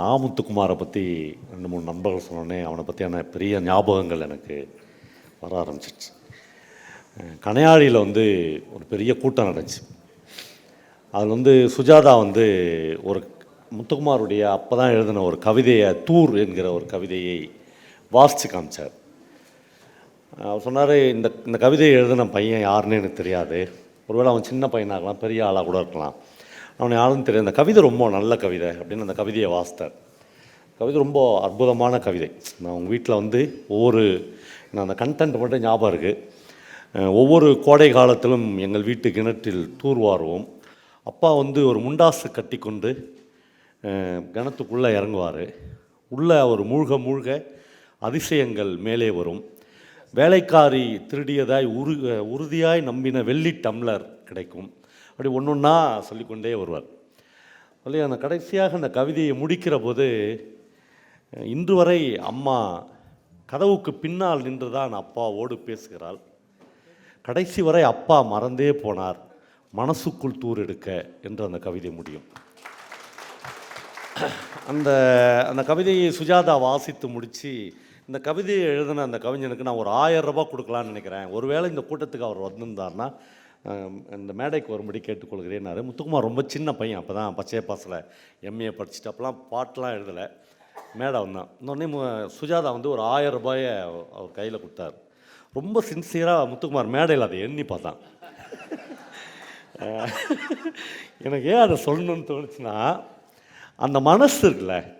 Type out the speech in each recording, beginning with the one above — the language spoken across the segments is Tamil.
நாமுத்துக்குமாரை பற்றி ரெண்டு மூணு நண்பர்கள் சொன்னோடனே அவனை பற்றியான பெரிய ஞாபகங்கள் எனக்கு வர ஆரம்பிச்சிடுச்சு கனையாழியில் வந்து ஒரு பெரிய கூட்டம் நடந்துச்சு. அதில் வந்து சுஜாதா வந்து ஒரு முத்துக்குமாருடைய அப்போ தான் எழுதின ஒரு கவிதையை தூர் என்கிற ஒரு கவிதையை வாசித்து காமிச்சார். அவர் சொன்னார் இந்த இந்த கவிதையை எழுதின பையன் யாருன்னு எனக்கு தெரியாது. ஒருவேளை அவன் சின்ன பையனாக இருக்கலாம் பெரிய ஆளாக கூட இருக்கலாம். அவனை யாருன்னு தெரியும் அந்த கவிதை ரொம்ப நல்ல கவிதை அப்படின்னு அந்த கவிதையை வாசித்தார். கவிதை ரொம்ப அற்புதமான கவிதை. நான் உங்கள் வீட்டில் வந்து ஒவ்வொரு நான் அந்த கண்டென்ட் மட்டும் ஞாபகம் இருக்குது ஒவ்வொரு கோடை காலத்திலும் எங்கள் வீட்டு கிணற்றில் தூர்வாருவோம். அப்பா வந்து ஒரு முண்டாசு கட்டி கொண்டு கிணத்துக்குள்ளே இறங்குவார். உள்ளே அவர் மூழ்க மூழ்க அதிசயங்கள் மேலே வரும். வேலைக்காரி திருடியதாய் உரு உறுதியாய் நம்பின வெள்ளி டம்ளர் கிடைக்கும். அப்படி ஒன்று ஒன்றா சொல்லிக்கொண்டே வருவார். சொல்லி அந்த கடைசியாக அந்த கவிதையை முடிக்கிற போது இன்று வரை அம்மா கதவுக்கு பின்னால் நின்றுதான் அப்பாவோடு பேசுகிறாள். கடைசி வரை அப்பா மறந்தே போனார். மனசுக்குள் தூர் எடுக்க என்று அந்த கவிதை முடியும். அந்த அந்த கவிதையை சுஜாதா வாசித்து முடித்து இந்த கவிதையை எழுதின அந்த கவிஞனுக்கு நான் ஒரு ஆயிரம் ரூபாய் கொடுக்கலான்னு நினைக்கிறேன். ஒருவேளை இந்த கூட்டத்துக்கு அவர் வந்திருந்தார்னா இந்த மேடைக்கு வரும்படி கேட்டுக்கொள்கிறேன்னாரு. முத்துக்குமார் ரொம்ப சின்ன பையன் அப்போ தான் பச்சைய பாசில் எம்ஏ படிச்சுட்டு அப்போலாம் பாட்டெலாம் எழுதலை. மேடை வந்தான் இன்னொன்னே மு- சுஜாதா வந்து ஒரு ஆயிரம் ரூபாயை அவர் கையில் கொடுத்தாரு. ரொம்ப சின்சியராக முத்துக்குமார் மேடையில் அதை எண்ணி பார்த்தான். எனக்கு ஏன் அதை சொல்லணும்னு தோணுச்சுன்னா அந்த மனசு இருக்குல்ல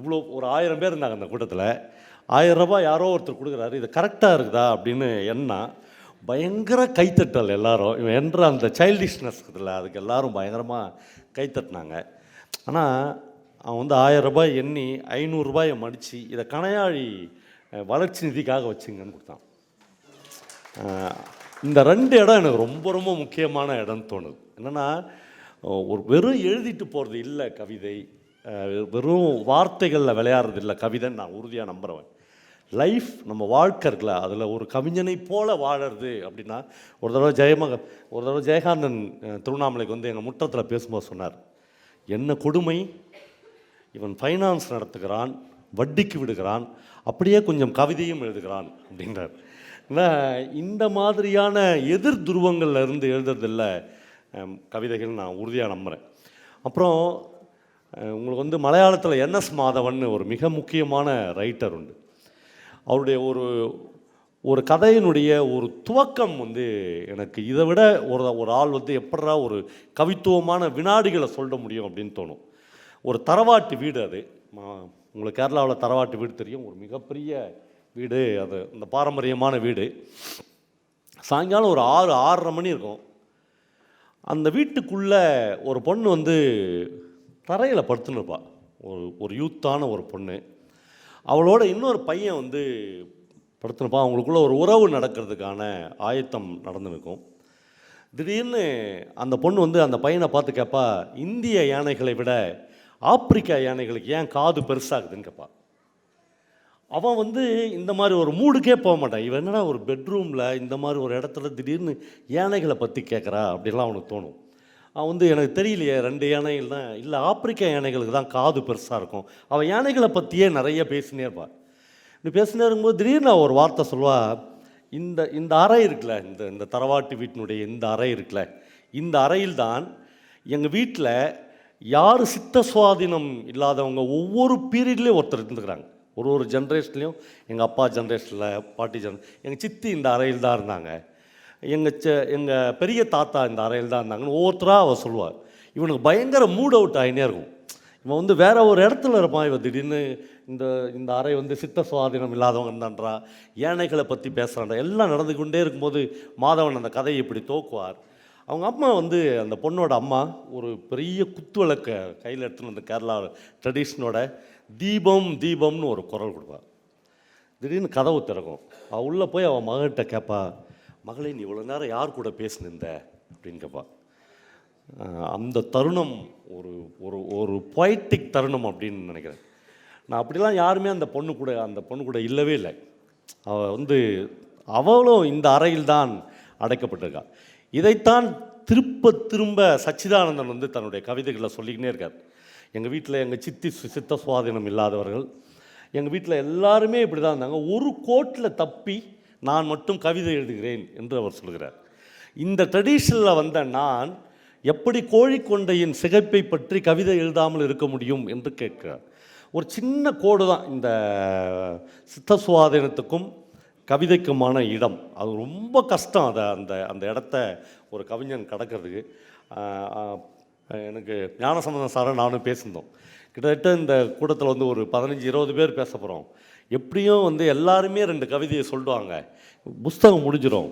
இவ்வளோ ஒரு ஆயிரம் பேர் இருந்தாங்க அந்த கூட்டத்தில் ஆயிரம் ரூபாய் யாரோ ஒருத்தர் கொடுக்குறாரு இது கரெக்டாக இருக்குதா அப்படின்னு எண்ணா. பயங்கர கைத்தட்டல் எல்லாரும். இவன் என்ற அந்த சைல்டிஷ்னஸ் இதில் அதுக்கு எல்லாரும் பயங்கரமாக கைத்தட்டினாங்க. ஆனால் அவன் வந்து ஆயிரம் ரூபாய் எண்ணி ஐநூறுரூபாயை மடித்து இதை கணையாழி வளர்ச்சி நிதிக்காக வச்சுங்கன்னு கொடுத்தான். இந்த ரெண்டு இடம் எனக்கு ரொம்ப ரொம்ப முக்கியமான இடம்னு தோணுது. என்னென்னா ஒரு வெறும் எழுதிட்டு போகிறது இல்லை கவிதை வெறும் வார்த்தைகளில் விளையாடுறது இல்லை கவிதைன்னு நான் உறுதியாக நம்புகிறவன் லைஃப் நம்ம வாழ்க்கை இருக்குல்ல அதில் ஒரு கவிஞனை போல வாழறது அப்படின்னா ஒரு தடவை ஜெயமக ஒரு தடவை ஜெயகாந்தன் திருவண்ணாமலைக்கு வந்து எங்கள் முற்றத்தில் பேசும்போது சொன்னார் என்ன கொடுமை? இவன் ஃபைனான்ஸ் நடத்துகிறான் வட்டிக்கு விடுகிறான் அப்படியே கொஞ்சம் கவிதையும் எழுதுகிறான் அப்படின்றார். ஏன்னா, இந்த மாதிரியான எதிர் துருவங்களில் இருந்து எழுதுறதில்ல கவிதைகள் நான் உறுதியாக நம்புகிறேன் அப்புறம் உங்களுக்கு வந்து மலையாளத்தில் என்எஸ் மாதவன் ஒரு மிக முக்கியமான ரைட்டர் உண்டு. அவருடைய ஒரு ஒரு கதையினுடைய ஒரு துவக்கம் வந்து எனக்கு இதை விட ஒரு ஒரு ஆள் வந்து எப்படா ஒரு கவித்துவமான வினாடிகளை சொல்ல முடியும் அப்படின்னு தோணும். ஒரு தரவாட்டு வீடு அது. உங்களுக்கு கேரளாவில் தரவாட்டு வீடு தெரியும். ஒரு மிகப்பெரிய வீடு. அது இந்த பாரம்பரியமான வீடு. சாயங்காலம் ஒரு ஆறு ஆறரை மணி இருக்கும். அந்த வீட்டுக்குள்ளே ஒரு பொண்ணு வந்து தரையில் படுத்துன்னு இருப்பா. ஒரு ஒரு யூத்தான ஒரு பொண்ணு. அவளோட இன்னொரு பையன் வந்து படுத்துனுப்பான் அவங்களுக்குள்ள ஒரு உறவு நடக்கிறதுக்கான ஆயத்தம் நடந்து இருக்கும் திடீர்னு அந்த பொண்ணு வந்து அந்த பையனை பார்த்து கேட்பா இந்திய யானைகளை விட ஆப்பிரிக்கா யானைகளுக்கு ஏன் காது பெருசாகுதுன்னு கேட்பா அவன் வந்து இந்த மாதிரி ஒரு மூடுக்கே போக மாட்டான். இவன் என்னடா ஒரு பெட்ரூமில் இந்த மாதிரி ஒரு இடத்துல திடீர்னு யானைகளை பற்றி கேட்குறா அப்படிலாம் அவனுக்கு தோணும். அவன் வந்து எனக்கு தெரியலையே ரெண்டு யானைகள் தான். இல்லை ஆப்பிரிக்கா யானைகளுக்கு தான் காது பெருசாக இருக்கும். அவன் யானைகளை பற்றியே நிறைய பேசினே இருப்பான். இப்படி பேசினே இருக்கும்போது திடீர்னு அவ ஒரு வார்த்தை சொல்வா இந்த இந்த அறை இருக்குல்ல இந்த இந்த தரவாட்டு வீட்டினுடைய இந்த அறை இருக்குல்ல இந்த அறையில் தான் எங்கள் வீட்டில் யார் சித்த சுவாதீனம் இல்லாதவங்க ஒவ்வொரு பீரியட்லேயும் ஒருத்தர் இருந்துக்கிறாங்க. ஒரு ஒரு ஜென்ரேஷன்லேயும் எங்கள் அப்பா ஜென்ரேஷனில் பாட்டி ஜென் எங்கள் சித்தி இந்த அறையில் தான் இருந்தாங்க. எங்கள் செ எங்கள் பெரிய தாத்தா இந்த அறையில் தான் இருந்தாங்கன்னு ஒவ்வொருத்தராக அவர் சொல்லுவாள் இவனுக்கு பயங்கர மூட் அவுட் ஆகினே இருக்கும். இவன் வந்து வேற ஒரு இடத்துல இருப்பான். இவன் திடீர்னு இந்த இந்த அறை வந்து சித்த சுவாதீனம் இல்லாதவங்க இருந்தான்றா யானைகளை பற்றி பேசுகிறான்றா எல்லாம் நடந்து கொண்டே இருக்கும்போது மாதவன் அந்த கதையை இப்படி தோக்குவார். அவங்க அம்மா வந்து அந்த பொண்ணோட அம்மா ஒரு பெரிய குத்து விளக்க கையில் எடுத்துன்னு வந்து கேரளா ட்ரெடிஷனோட தீபம் தீபம்னு ஒரு குரல் கொடுப்பா. திடீர்னு கதவு திறக்கும். அவள் உள்ளே போய் அவன் மகன்கிட்ட கேட்பா மகளே நீ இவ்வளோ நேரம் யார் கூட பேசினிருந்த? அப்படின்னு கேட்பா அந்த தருணம் ஒரு ஒரு ஒரு பொய்டிக் தருணம் அப்படின்னு நினைக்கிறேன். நான் அப்படிலாம் யாருமே அந்த பொண்ணு கூட அந்த பொண்ணு கூட இல்லவே இல்லை. அவள் வந்து அவளும் இந்த அறையில் தான் அடைக்கப்பட்டிருக்கா. இதைத்தான் திருப்ப திரும்ப சச்சிதானந்தன் வந்து தன்னுடைய கவிதைகளை சொல்லிக்கினே இருக்கார். எங்கள் வீட்டில் எங்கள் சித்தி சு- சித்த சுவாதீனம் இல்லாதவர்கள் எங்கள் வீட்டில் எல்லாருமே இப்படி தான் இருந்தாங்க. ஒரு கோட்டில் தப்பி நான் மட்டும் கவிதை எழுதுகிறேன் என்று அவர் சொல்கிறார். இந்த ட்ரெடிஷனில் வந்த நான் எப்படி கோழிக்கொண்டையின் சிகைப்பை பற்றி கவிதை எழுதாமல் இருக்க முடியும் என்று கேட்கிறார். ஒரு சின்ன கோடு தான் இந்த சித்த சுவாதீனத்துக்கும் கவிதைக்குமான இடம். அது ரொம்ப கஷ்டம் அதை அந்த அந்த இடத்த ஒரு கவிஞன் கடக்கிறதுக்கு. எனக்கு ஞானசம்பந்தம் சாரை நானும் பேசியிருந்தோம். கிட்டத்தட்ட இந்த கூட்டத்தில் வந்து ஒரு பதினஞ்சு இருபது பேர் பேச போகிறோம் எப்படியும் வந்து எல்லாருமே ரெண்டு கவிதையை சொல்லுவாங்க. புஸ்தகம் முடிஞ்சிடும்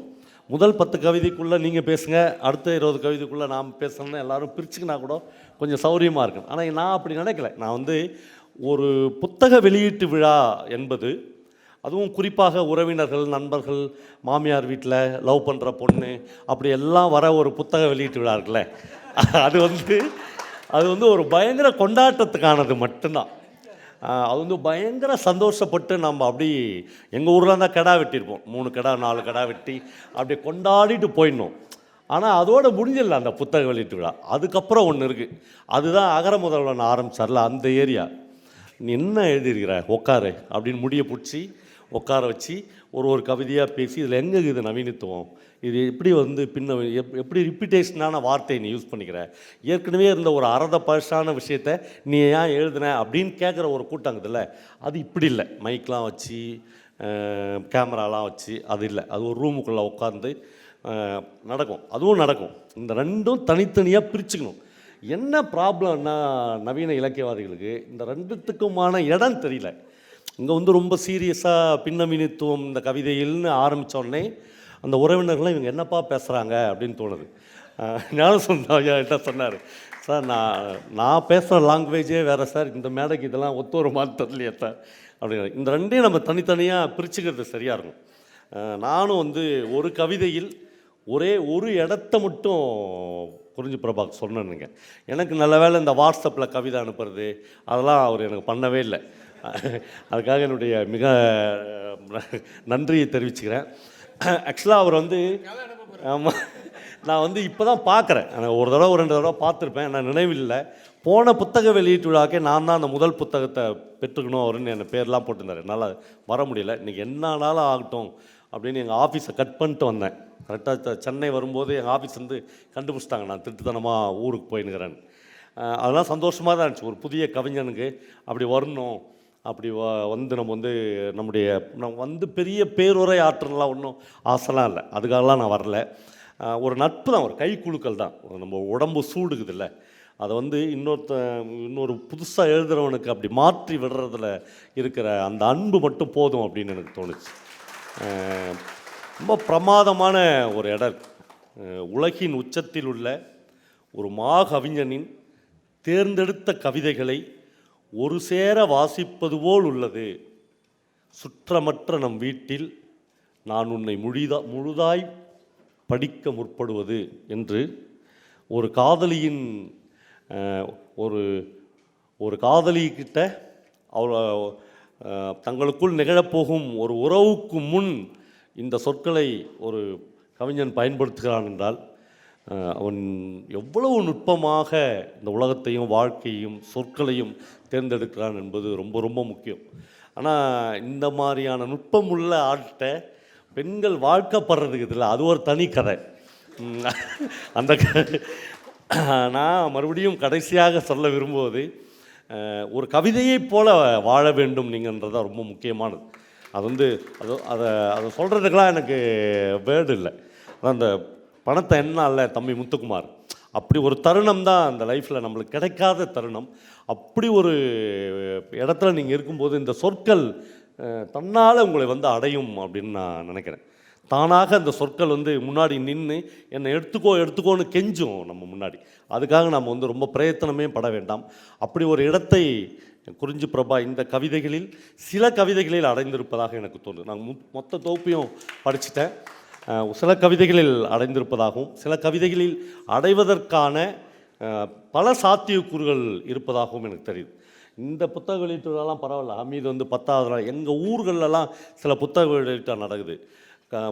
முதல் பத்து கவிதைக்குள்ளே நீங்கள் பேசுங்க அடுத்த இருபது கவிதைக்குள்ளே நாம் பேசணும்னு எல்லோரும் பிரிச்சுக்கினா கூட கொஞ்சம் சௌரியமாக இருக்கும். ஆனால் நான் அப்படி நினைக்கல. நான் வந்து ஒரு புத்தக வெளியீட்டு விழா என்பது அதுவும் குறிப்பாக உறவினர்கள் நண்பர்கள் மாமியார் வீட்டில் லவ் பண்ணுற பொண்ணு அப்படி எல்லாம் வர ஒரு புத்தக வெளியீட்டு விழா இருக்குல்ல. அது வந்து அது வந்து ஒரு பயங்கர கொண்டாட்டத்துக்கானது மட்டும்தான். அது வந்து பயங்கர சந்தோஷப்பட்டு நம்ம அப்படி எங்கள் ஊரில் தான் கிடா வெட்டியிருப்போம். மூணு கிடா நாலு கடா வெட்டி அப்படி கொண்டாடிட்டு போயிடணும். ஆனால் அதோடு முடிஞ்சிடல அந்த புத்தக வெளியீட்டு விழா. அதுக்கப்புறம் ஒன்று இருக்குது அதுதான் அகர முதல்வன் ஆரம்பித்தார்ல அந்த ஏரியா. நீ என்ன எழுதியிருக்கிற? உட்காரு அப்படின்னு முடிய பிடிச்சி உட்கார வச்சு ஒரு ஒரு கவிதையாக பேசி இதில் எங்கே இது நவீனத்துவம்? இது எப்படி வந்து பின்ன எப் எப்படி ரிப்பீட்டேஷனான வார்த்தையை நீ யூஸ் பண்ணிக்கிற? ஏற்கனவே இருந்த ஒரு அறத பழசான விஷயத்த நீ ஏன் எழுதுன அப்படின்னு கேட்குற ஒரு கூட்டங்குதுல்ல அது இப்படி இல்லை. மைக்லாம் வச்சு கேமராலாம் வச்சு அது இல்லை. அது ஒரு ரூமுக்குள்ளே உட்காந்து நடக்கும். அதுவும் நடக்கும். இந்த ரெண்டும் தனித்தனியாக பிரிச்சுக்கணும். என்ன ப்ராப்ளம்னா நவீன இலக்கியவாதிகளுக்கு இந்த ரெண்டுத்துக்குமான இடம் தெரியல. இங்கே வந்து ரொம்ப சீரியஸாக பின்னமினித்துவம் இந்த கவிதையில்னு ஆரம்பிச்ச உடனே அந்த உறவினர்கள்லாம் இவங்க என்னப்பா பேசுகிறாங்க அப்படின்னு தோணுது. ஞான ஐயா என்ன சொன்னார்? சார் நான் நான் பேசுகிற லாங்குவேஜே வேறு சார். இந்த மேடைக்கு இதெல்லாம் ஒத்து ஒரு மாதிரி தெரியலையே சார். அப்படிங்கிற இந்த ரெண்டையும் நம்ம தனித்தனியாக பிரிச்சுக்கிறது சரியாக இருக்கும். நானும் வந்து ஒரு கவிதையில் ஒரே ஒரு இடத்த மட்டும் குறிஞ்சி பிரபாக் சொன்னேனுங்க எனக்கு நல்ல வேளை இந்த வாட்ஸ்அப்பில் கவிதை அனுப்புறது அதெல்லாம் அவர் எனக்கு பண்ணவே இல்லை. அதுக்காக என்னுடைய மிக நன்றியை தெரிவிச்சுக்கிறேன். ஆக்சுவலாக அவர் வந்து ஆமாம் நான் வந்து இப்போ தான் பார்க்குறேன். எனக்கு ஒரு தடவை ஒரு ரெண்டு தடவை பார்த்துருப்பேன். நான் நினைவில்லை. போன புத்தக வெளியீட்டு விழாக்கே நான் தான் அந்த முதல் புத்தகத்தை பெற்றுக்கணும் அவருன்னு என் பேர்லாம் போட்டிருந்தார். என்னால் வர முடியல. இன்றைக்கி என்ன நாளும் ஆகட்டும் அப்படின்னு எங்கள் ஆஃபீஸை கட் பண்ணிட்டு வந்தேன். கரெக்டாக சென்னை வரும்போது எங்கள் ஆஃபீஸ் வந்து கண்டுபிடிச்சிட்டாங்க. நான் திட்டுத்தனமாக ஊருக்கு போயின்னுக்கிறேன் அதெல்லாம் சந்தோஷமாக தான் இருந்துச்சு. ஒரு புதிய கவிஞனுக்கு அப்படி வரணும். அப்படி வ வந்து நம்ம வந்து நம்முடைய நம்ம வந்து பெரிய பேருரை ஆற்றலாம் ஒன்றும் ஆசைலாம் இல்லை. அதுக்காகலாம் நான் வரல. ஒரு நட்பு தான் ஒரு கை குழுக்கள் தான். நம்ம உடம்பு சூடுக்குதுல்ல அதை வந்து இன்னொருத்த இன்னொரு புதுசாக எழுதுறவனுக்கு அப்படி மாற்றி விடுறதுல இருக்கிற அந்த அன்பு மட்டும் போதும் அப்படின்னு எனக்கு தோணுச்சு. ரொம்ப பிரமாதமான ஒரு இடம் உலகின் உச்சத்தில் உள்ள ஒரு மாகவிஞனின் தேர்ந்தெடுத்த கவிதைகளை ஒரு சேர வாசிப்பது போல் உள்ளது. சுற்றமற்ற நம் வீட்டில் நான் உன்னை முழிதா முழுதாய் படிக்க முற்படுவது என்று ஒரு காதலியின் ஒரு ஒரு காதலிக்கிட்ட அவ தங்களுக்குள் நிகழப்போகும் ஒரு உறவுக்கு முன் இந்த சொற்களை ஒரு கவிஞன் பயன்படுத்துகிறான் என்றால் அவன் எவ்வளவு நுட்பமாக இந்த உலகத்தையும் வாழ்க்கையும் சொற்களையும் தேர்ந்தெடுக்கிறான் என்பது ரொம்ப ரொம்ப முக்கியம். ஆனால் இந்த மாதிரியான நுட்பம் உள்ள ஆள்கிட்ட பெண்கள் வாழ்க்கப்படுறதுக்கு இதில் அது ஒரு தனி கதை. அந்த நான் மறுபடியும் கடைசியாக சொல்ல விரும்புவது ஒரு கவிதையைப் போல வாழ வேண்டும் நீங்கன்றது தான் ரொம்ப முக்கியமானது. அது வந்து அது அதை அதை சொல்கிறதுக்கெலாம் எனக்கு வேர்டு இல்லை. அந்த பணத்தை என்ன அல்ல தம்பி முத்துக்குமார்? அப்படி ஒரு தருணம் தான் அந்த லைஃப்பில் நம்மளுக்கு கிடைக்காத தருணம். அப்படி ஒரு இடத்துல நீங்கள் இருக்கும்போது இந்த சொற்கள் தன்னால் உங்களை வந்து அடையும் அப்படின்னு நான் நினைக்கிறேன். தானாக அந்த சொற்கள் வந்து முன்னாடி நின்று என்னை எடுத்துக்கோ எடுத்துக்கோன்னு கெஞ்சும் நம்ம முன்னாடி. அதுக்காக நம்ம வந்து ரொம்ப பிரயத்தனமே பட வேண்டாம். அப்படி ஒரு இடத்தை குறிஞ்சி பிரபா இந்த கவிதைகளில் சில கவிதைகளில் அடைந்திருப்பதாக எனக்கு தோணுது. நான் மொத்த தொகுப்பையும் படிச்சுட்டேன். சில கவிதைகளில் அடைந்திருப்பதாகவும் சில கவிதைகளில் அடைவதற்கான பல சாத்தியக்கூறுகள் இருப்பதாகவும் எனக்கு தெரியுது. இந்த புத்தக வெளியீட்டுலாம் பரவாயில்ல. அமீது வந்து பத்தாவது நாள் எங்கள் ஊர்களெல்லாம் சில புத்தக வெளியீட்டாக நடக்குது.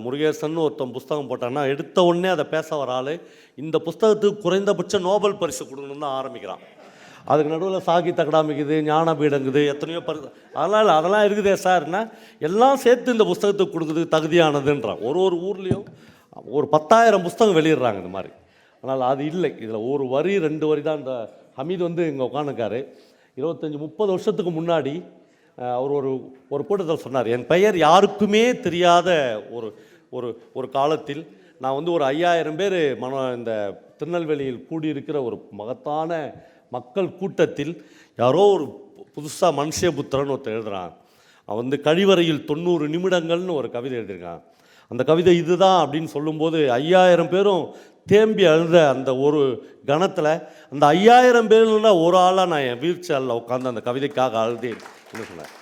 முருகேசன் ஒருத்தன் புஸ்தகம் போட்டான்னா எடுத்த உடனே அதை பேச வர ஆள் இந்த புஸ்தகத்துக்கு குறைந்தபட்ச நோபல் பரிசு கொடுக்கணும்னு தான் ஆரம்பிக்கிறான். அதுக்கு நடுவில் சாகித்ய அகாடமிக்குது ஞானபீடங்குது எத்தனையோ பரு அதெல்லாம் இல்லை அதெல்லாம் இருக்குதே சார்னா எல்லாம் சேர்த்து இந்த புஸ்தகத்துக்கு கொடுக்குறது தகுதியானதுன்றான். ஒரு ஒரு ஊர்லேயும் ஒரு பத்தாயிரம் புஸ்தகம் வெளியிடுறாங்க இந்த மாதிரி. ஆனால் அது இல்லை. இதில் ஒரு வரி ரெண்டு வரி தான் இந்த ஹமீத் வந்து இங்கே உட்காந்துருக்காரு இருபத்தஞ்சி முப்பது வருஷத்துக்கு முன்னாடி அவர் ஒரு ஒரு கூட்டத்தில் சொன்னார் என் பெயர் யாருக்குமே தெரியாத ஒரு ஒரு ஒரு காலத்தில் நான் வந்து ஒரு ஐயாயிரம் பேர் மன இந்த திருநெல்வேலியில் கூடியிருக்கிற ஒரு மகத்தான மக்கள் கூட்டத்தில் யாரோ ஒரு புதுசாக மனுஷபுத்திரன் ஒருத்தர் எழுதுகிறான் அவன் வந்து கழிவறையில் தொண்ணூறு நிமிடங்கள்னு ஒரு கவிதை எழுதியிருக்கான். அந்த கவிதை இதுதான் அப்படின்னு சொல்லும்போது ஐயாயிரம் பேரும் தேம்பி அழுத அந்த ஒரு கணத்தில் அந்த ஐயாயிரம் பேர்ல ஒரு ஆளாக நான் என் வீல் சேரில் உட்காந்து அந்த கவிதைக்காக அழுதேன் சொன்னேன்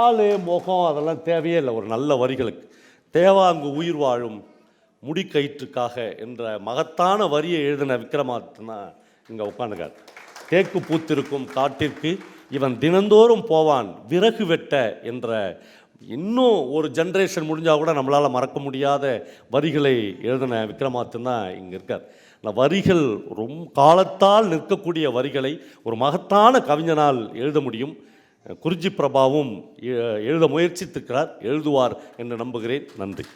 ஆளு முகம் அதெல்லாம் தேவையே இல்லை. ஒரு நல்ல வரிகளுக்கு. தேவாங்கு உயிர் வாழும் முடிக்கயிற்றுக்காக என்ற மகத்தான வரியை எழுதின விக்ரமாத்னா இங்கே உட்காந்துக்காரு தேக்கு பூத்திருக்கும் காட்டிற்கு இவன் தினந்தோறும் போவான் விறகு வெட்ட என்ற இன்னும் ஒரு ஜென்ரேஷன் முடிஞ்சால் கூட நம்மளால் மறக்க முடியாத வரிகளை எழுதின விக்ரமாத்தன் தான் இங்கே இருக்கார். அந்த வரிகள் ரொம்ப காலத்தால் நிற்கக்கூடிய வரிகளை ஒரு மகத்தான கவிஞனால் எழுத முடியும். குறிஞ்சி பிரபாவும் எ- எழுத முயற்சித்திருக்கிறார் எழுதுவார் என்று நம்புகிறேன். நன்றி.